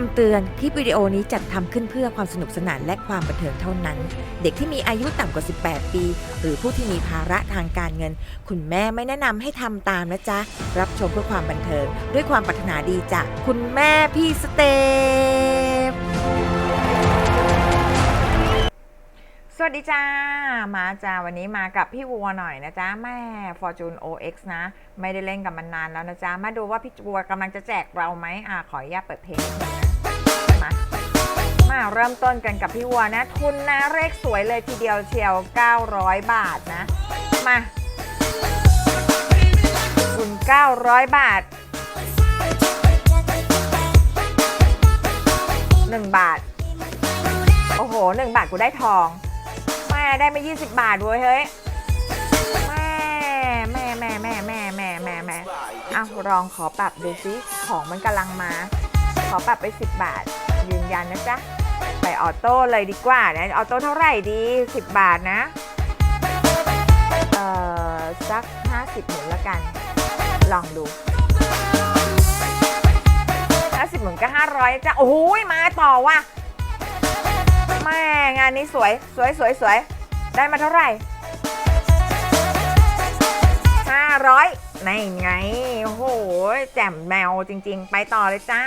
คำเตือน คลิปวิดีโอนี้จัดทำขึ้นเพื่อความสนุกสนานและความบันเทิงเท่านั้น เด็กที่มีอายุต่ำกว่า 18 ปี หรือผู้ที่มีภาระทางการเงิน คุณแม่ไม่แนะนำให้ทำตามนะจ๊ะ รับชมเพื่อความบันเทิง ด้วยความปรารถนาดีจากคุณแม่พี่สเตปสวัสดีจ้า มาจ้าวันนี้มากับพี่วัวหน่อยนะจ๊ะแม่ Fortune OX นะ ไม่ได้เล่นกับมันนานแล้วนะจ๊ะ มาดูว่าพี่วัวกำลังจะแจกเราไหมอ่าขออนุญาตเปิดเพลงาเริ่มต้นกันกับพี่วัวนะ ทุนนะเลขสวยเลยทีเดียวเชียว 900 บาทนะ มาทุน900 บาท 1 บาท โอ้โห 1 บาทกูได้ทองแม่ได้ไม่20 บาทเว้ยเฮ้ยแม่แม่แม่แม่แม่แม่แม่อ้าลองขอปรับดูซิของมันกำลังมา ขอปรับไป 10 บาท ยืนยันนะจ๊ะ ไปออโต้เลยดีกว่านะออโต้เท่าไหร่ดี 10 บาทนะ เอ่อ สัก 50หมุนละกัน ลองดู 50หมุนก็ 500จ้ะโอ้โหมาต่อว่ะแม่งานนี้สวยสวยสวยสวยได้มาเท่าไหร่ห้าร้อยในไงโอ้โหแจ่มแมวจริง ๆ ไปต่อเลยจ้า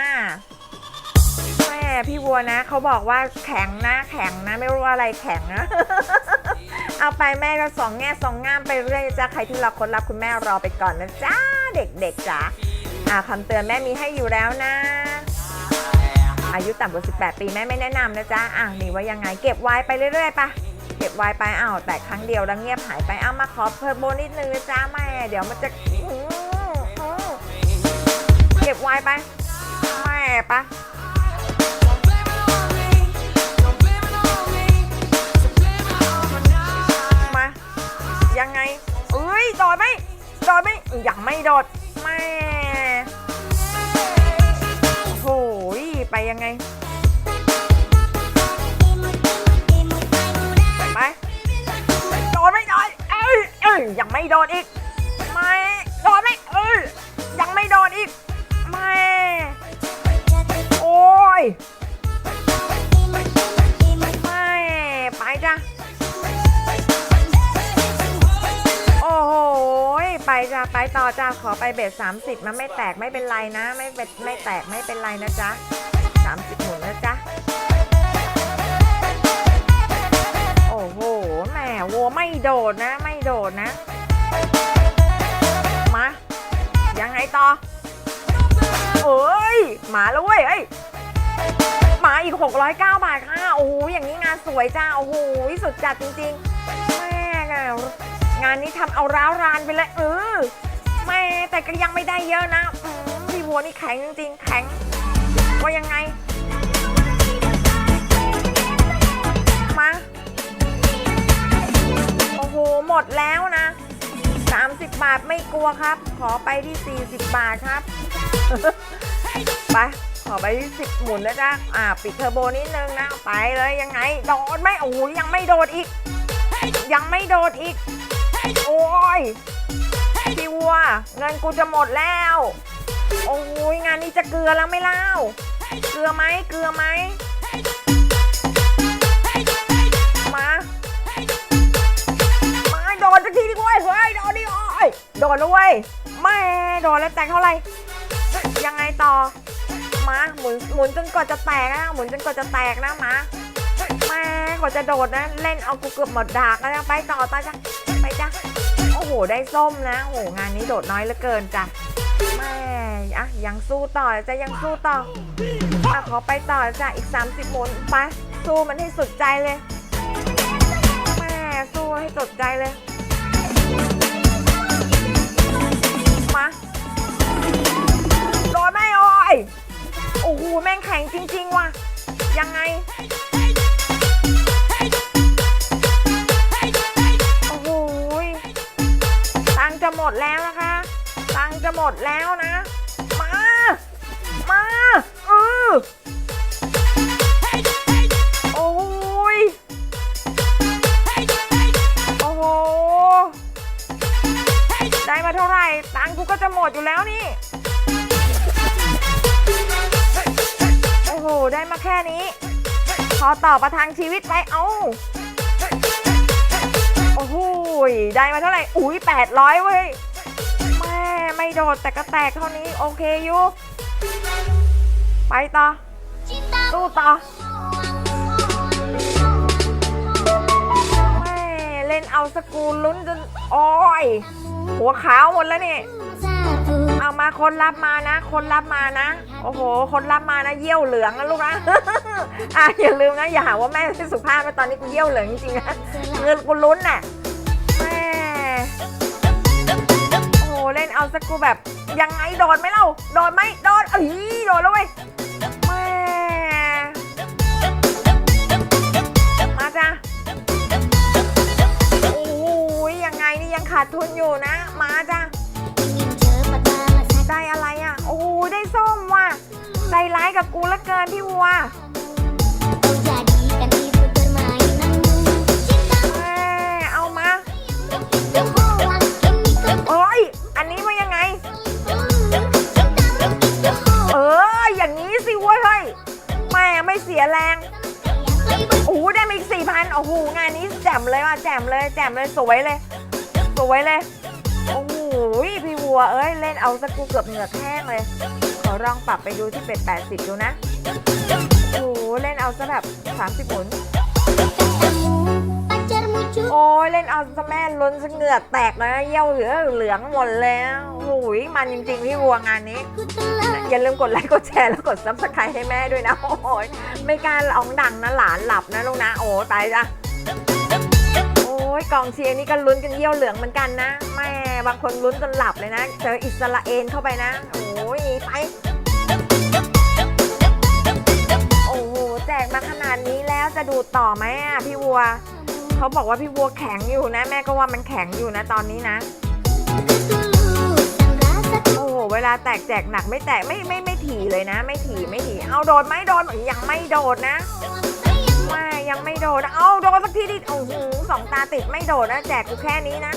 แม่พี่วัวนะเขาบอกว่าแข็งนะแข็งนะไม่รู้ว่าอะไรแข็งนะ เอาไปแม่ก็สองแง่สองงามไปเรื่อยจ้าใครที่รอคนรับคุณแม่รอไปก่อนนะจ้าเด็กๆจ้าอ่าคำเตือนแม่มีให้อยู่แล้วนะ อายุต่ำกว่า 18 ปีแม่ไม่แนะนำนะจ๊ะอะนี่ว่ายังไงเก็บไว้ไปเรื่อยๆปะเก็บไว้ไปอ้าวแต่ครั้งเดียวแล้วเงียบหายไปอ้าวมาขอเพิ่มโบนิดนึงนะจ๊ะแม่เดี๋ยวมันจะเก็บไว้ไปแม่ปะ โดดไม่ยังไม่โดดแม่โอ้ยไปยังไง ไปจ้ะไปต่อจ้ะขอไปเบส30มันไม่แตกไม่เป็นไรนะ ไม่เป็นไม่แตกไม่เป็นไรนะจ๊ะ30หมุนนะจ๊ะโอ้โหแหมวัวไม่โดดนะ ไม่โดดนะ มา ยังไงต่อเอ้ยมาแล้วเว้ยเอ้ยมาอีก 609 บาทค่ะ โอ้โหอย่างนี้งานสวยจ้า โอ้โหสุดจัดจริงๆ แม่งอะ งานนี้ทำเอาร้าวรานไปเลยเออแม่แต่ก็ยังไม่ได้เยอะนะอืมพี่วัวนี่แข็งจริงๆแข็งว่ายังไง มา โอ้โห หมดแล้วนะ 30 บาทไม่กลัวครับ ขอไปที่ 40 บาทครับ ไปขอไปที่10หมุนนะจ๊ะอ่า ปิดเทอร์โบนิดนึงนะ ไปเลยยังไง โดดไหมโอ้โหยังไม่โดดอีก ยังไม่โดดอีก โอ้ยพี่วัวเงินกูจะหมดแล้ว โอ้ยงานนี้จะเกลือแล้วไม่เล่า เกลือไหมเกลือไหมมา มาโดนสักทีดิเว้ยเฮ้ยโดนดิโอ้ยโดนแล้วเว้ยแม่โดนแล้วแตกเท่าไหร่ยังไงต่อมาหมุนหมุนจนกว่าจะแตกนะหมุนจนกว่าจะแตกนะมาแม่กว่าจะโดดนะ เล่นเอากูเกือบหมดดากแล้วไปต่อต่อจ้ะไปจ้ะ โอ้โหได้ส้มนะโอ้โหงานนี้โดดน้อยเหลือเกินจ้ะแม่อะยังสู้ต่อจะยังสู้ต่ออะขอไปต่อจ้ะอีก 30หมุนไปสู้มันให้สุดใจเลยแม่สู้ให้สดใจเลยมาโดนไม่โอ้ยโอ้โหแม่งแข็งจริง ๆ ว่ะยังไง แล้วนะคะ ตังจะหมดแล้วนะ มา มาเออโอ้ยโอ้โหได้มาเท่าไหร่ ตังกูก็จะหมดอยู่แล้วนี่ โอ้โห ได้มาแค่นี้ พอต่อประทังชีวิตไปเอาโอ้โหยได้มาเท่าไหร่ อุ้ยแปดร้อยเว้ย โดดแต่ก็แตกเท่านี้โอเคอยู่ ไปต่อสู้ต่อแม่เล่นเอาสกรูลุ้นจนโอ้ยหัวขาวหมดแล้วนี่เอามาคนรับมานะ คนรับมานะ โอ้โห คนรับมานะ เยี่ยวเหลืองนะลูกนะ อะอย่าลืมนะ อย่าหาว่าแม่ไม่สุภาพนะตอนนี้กูเยี่ยวเหลืองจริงๆนะเงินกูลุ้นน่ะ เล่นเอาสกูแบบยังไงโดนไหมเล่าโดนไหมโดนเอ้ยโดนแล้วเว้ยแม่มาจ้ะโอ้ยยังไงนี่ยังขาดทุนอยู่นะ มาจ้ะได้อะไรอะ โอ้ได้ส้มว่ะใจร้ายกับกูเหลือเกินพี่วัว อันนี้ว่ายังไง เออ อย่างนี้สิเว้ยเฮ้ยแม่ไม่เสียแรงโอ้ได้มาอีกสี่พันโอ้โหงานนี้แจ่มเลยว่ะแจ่มเลยแจ่มเลยสวยเลย สวยเลย โอ้โหพี่วัวเอ้ยเล่นเอาสกกูเกือบเหงือกแห้งเลย ขอลองปรับไปดูที่เป็ด80ดูนะโอ้โหเล่นเอาซะแบบ30หมุน โอ้ยเล่นเอาซะแม่ล้นซะเหงือกแตกแล้วนะเยี่ยวเหลือเหลืองหมดแล้วโอ้โหมันจริงๆพี่วัวงานนี้ อย่าลืมกดไลค์กดแชร์แล้วกดซับสไครต์ให้แม่ด้วยนะโอ้ยไม่กล้าร้องดังนะหลานหลับนะลูกนะโอ้ตายจ้ะโอ้ยกองเชียร์นี่ก็ลุ้นกันเยี่ยวเหลืองเหมือนกันนะแม่บางคนลุ้นจนหลับเลยนะ เจออิสราเอลเข้าไปนะโอ้ยไปโอ้โหแจกมาขนาดนี้แล้วจะดูต่อไหมอะพี่วัว เขาบอกว่าพี่วัวแข็งอยู่นะ แม่ก็ว่ามันแข็งอยู่นะตอนนี้นะ โอ้โหเวลาแตกแจกหนักไม่แตกไม่ไม่ไม่ถี่เลยนะ ไม่ถี่ไม่ถี่เอาโดนไหมโดนยังไม่โดดนะไม่ยังไม่โดนเอาโดนสักทีดิโอ้โหสองตาติดไม่โดดนะแจกกูแค่นี้นะ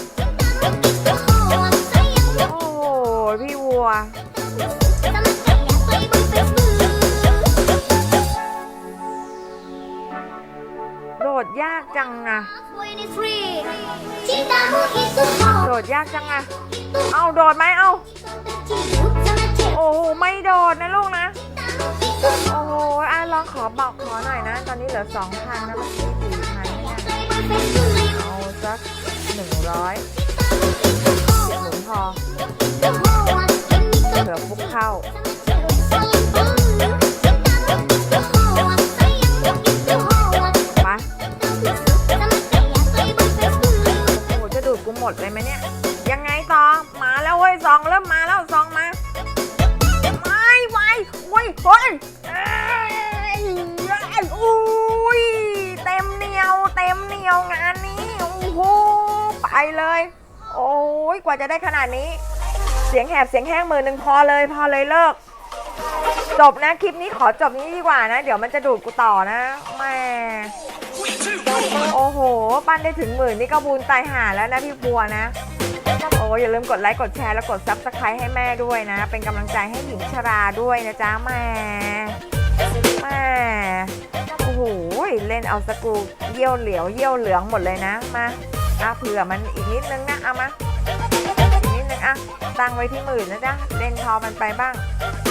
โอ้โหพี่วัว โดดยากจังอะโดดยากจังอะเอาโดดไหมเอาโอ้โหไม่โดดนะลูกนะ โอ้โหอะลองขอบอกขอหน่อยนะ ตอนนี้เหลือสองพันนะเมื่อกี้สี่พันเนี่ยเอาสักหนึ่งร้อยหมุนพอเผื่อฟุกเข้ามา ยังไงต่อมาแล้วเว้ยซองเริ่มมาแล้วซองมาไม่ไหวเว้ยเฮ้ยเอ้ยอุ้ยเต็มเหนียว เต็มเหนียวงานนี้โอ้โหไปเลย โอ้ยกว่าจะได้ขนาดนี้ เสียงแหบเสียงแห้งมือหนึ่งพอเลยพอเลยเลิกจบนะคลิปนี้ขอจบนี้ดีกว่านะ เดี๋ยวมันจะดูดกูต่อนะแม่โอ้โห ปั้นได้ถึงหมื่นนี่ก็บุญตายหาแล้วนะพี่บัวนะ โอ้อย่าลืมกดไลค์กดแชร์แล้วกดซับสไครต์ให้แม่ด้วยนะ เป็นกำลังใจให้หญิงชราด้วยนะจ๊ะแม่แม่โอ้โหเล่นเอาสกูเยี่ยวเหลียวเยี่ยวเหลืองหมดเลยนะมาอะเผื่อมันอีกนิดนึงนะเอามาอีกนิดนึงอะตั้งไว้ที่หมื่นนะจ๊ะเล่นพอมันไปบ้าง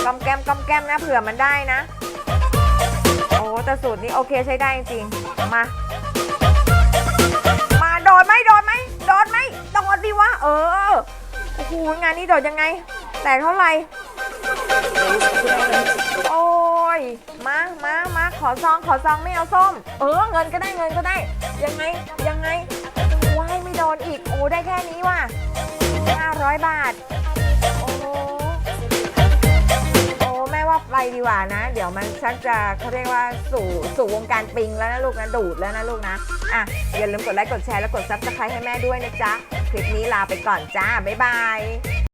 กอมแกมกอมแกมนะเผื่อมันได้นะ โอ้แต่สูตรนี้โอเคใช้ได้จริงมา ดไหมโดดไหมโดดดิวะเออโอ้โหงานนี้โดดยังไง แต่เท่าไหร่โอ้ยมามามาขอซองขอซองไม่เอาส้ม เออเงินก็ได้เงินก็ได้ ยังไงยังไงว่ายไม่โดนอีกโอ้ได้แค่นี้ว่ะ500 บาท ดีกว่านะ เดี๋ยวมันชักจะเขาเรียกว่าสู่สู่วงการปิงแล้วนะลูกนะดูดแล้วนะลูกนะอะอย่าลืมกดไลค์กดแชร์แล้วกดซับสไครต์ให้แม่ด้วยนะจ๊ะ คลิปนี้ลาไปก่อนจ้า บ๊ายบาย